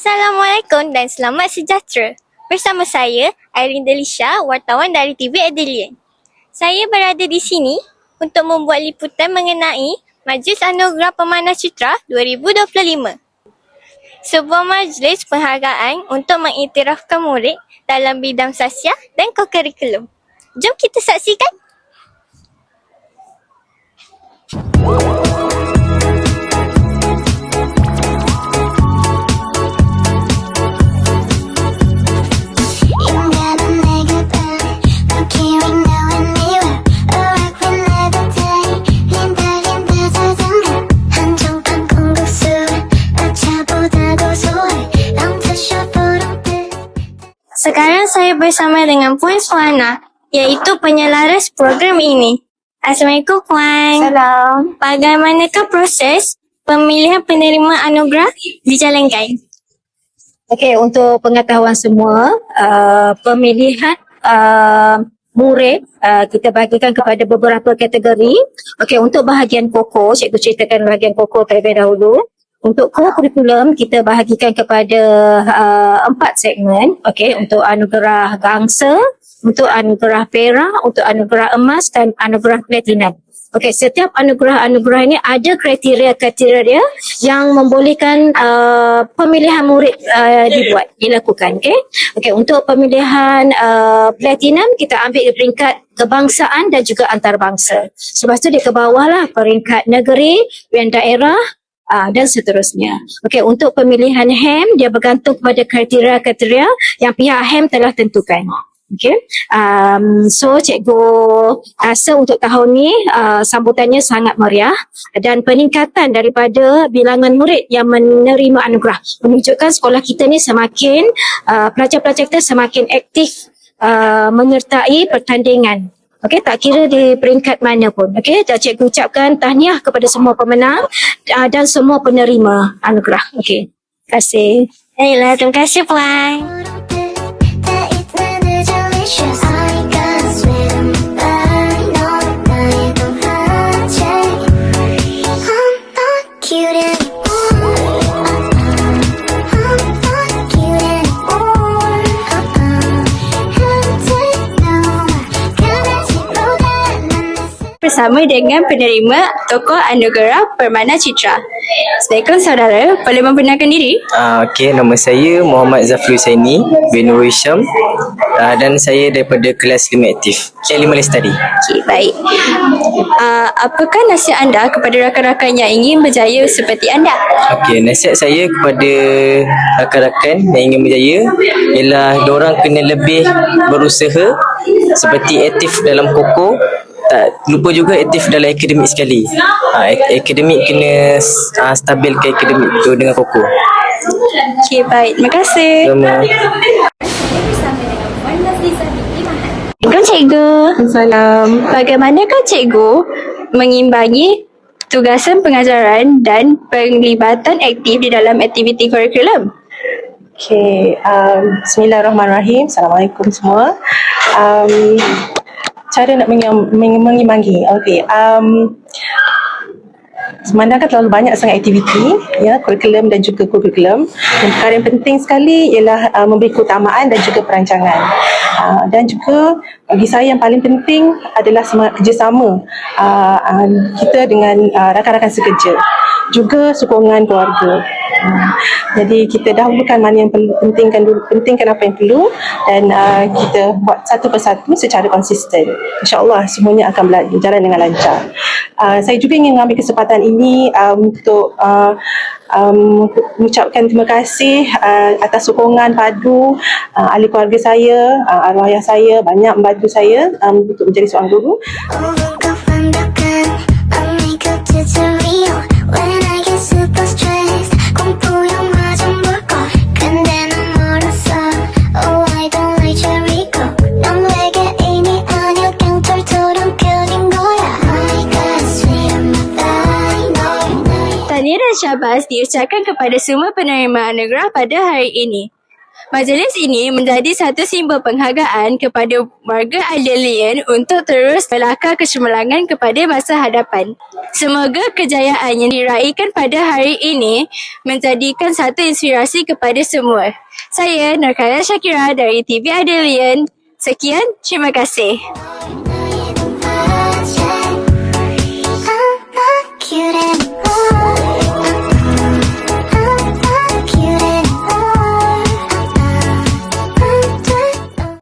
Assalamualaikum dan selamat sejahtera. Bersama saya, Irene Delisha, wartawan dari TV Adelian. Saya berada di sini untuk membuat liputan mengenai Majlis Anugerah Pemanah Citra 2025. Sebuah majlis penghargaan untuk mengiktirafkan murid dalam bidang sasiah dan kokurikulum. Jom kita saksikan. 인 Sekarang saya bersama dengan Puan Suhana iaitu penyelaras program ini. Assalamualaikum Puan. Salam. Bagaimanakah proses pemilihan penerima anugerah dijalankan? Okey, untuk pengetahuan semua, uh, pemilihan uh, murid uh, kita bagikan kepada beberapa kategori. Okey, untuk bahagian pokok, cikgu ceritakan bahagian pokok terlebih dahulu. Untuk core kita bahagikan kepada uh, empat segmen. Okey, untuk anugerah gangsa, untuk anugerah perak, untuk anugerah emas dan anugerah platinum. Okey, setiap anugerah-anugerah ini ada kriteria-kriteria yang membolehkan uh, pemilihan murid uh, dibuat, dilakukan. Okey, okey untuk pemilihan uh, platinum kita ambil di peringkat kebangsaan dan juga antarabangsa. Lepas tu dia ke bawah lah peringkat negeri dan daerah uh, dan seterusnya. Okey, untuk pemilihan HEM dia bergantung kepada kriteria-kriteria yang pihak HEM telah tentukan. Okay. Um, so cikgu rasa untuk tahun ni uh, sambutannya sangat meriah dan peningkatan daripada bilangan murid yang menerima anugerah menunjukkan sekolah kita ni semakin uh, pelajar-pelajar kita semakin aktif uh, menyertai pertandingan. Okey, tak kira di peringkat mana pun. Okey, dan cikgu ucapkan tahniah kepada semua pemenang uh, dan semua penerima anugerah. Okey. Terima kasih. Baiklah, terima kasih Puan. Bersama dengan penerima tokoh anugerah Permana Citra. Assalamualaikum saudara, boleh membenarkan diri? Uh, okay, nama saya Muhammad Zafri Husaini bin Nur Hisham uh, dan saya daripada kelas 5 aktif, K5 Lestari. Okey, baik. Uh, apakah nasihat anda kepada rakan-rakan yang ingin berjaya seperti anda? Okey, nasihat saya kepada rakan-rakan yang ingin berjaya ialah diorang kena lebih berusaha seperti aktif dalam pokok tak lupa juga aktif dalam akademik sekali. Uh, akademik kena uh, stabilkan akademik tu dengan kokoh. Okey, baik. Terima kasih. Sama. Assalamualaikum cikgu. Salam. Bagaimanakah cikgu mengimbangi tugasan pengajaran dan penglibatan aktif di dalam aktiviti kurikulum? Okay. Um, Bismillahirrahmanirrahim. Assalamualaikum semua. Um, cara nak mengim- meng- mengimbangi. Okay. Um, Memandangkan terlalu banyak sangat aktiviti ya kurikulum dan juga kurikulum dan perkara yang penting sekali ialah uh, memberi keutamaan dan juga perancangan uh, dan juga bagi saya yang paling penting adalah semangat kerjasama uh, uh, kita dengan uh, rakan-rakan sekerja juga sokongan keluarga Jadi kita dahulukan mana yang perlu pentingkan dulu pentingkan apa yang perlu dan uh, kita buat satu persatu secara konsisten. InsyaAllah semuanya akan berjalan dengan lancar. Uh, saya juga ingin mengambil kesempatan ini um, untuk uh, um, mengucapkan terima kasih uh, atas sokongan padu uh, ahli keluarga saya, uh, arwah ayah saya banyak membantu saya um, untuk menjadi seorang guru. Dan syabas diucapkan kepada semua penerima anugerah pada hari ini. Majlis ini menjadi satu simbol penghargaan kepada warga Adelian untuk terus melakar kecemerlangan kepada masa hadapan. Semoga kejayaan yang diraihkan pada hari ini menjadikan satu inspirasi kepada semua. Saya Nurkaya Syakira dari TV Adelian. Sekian, terima kasih.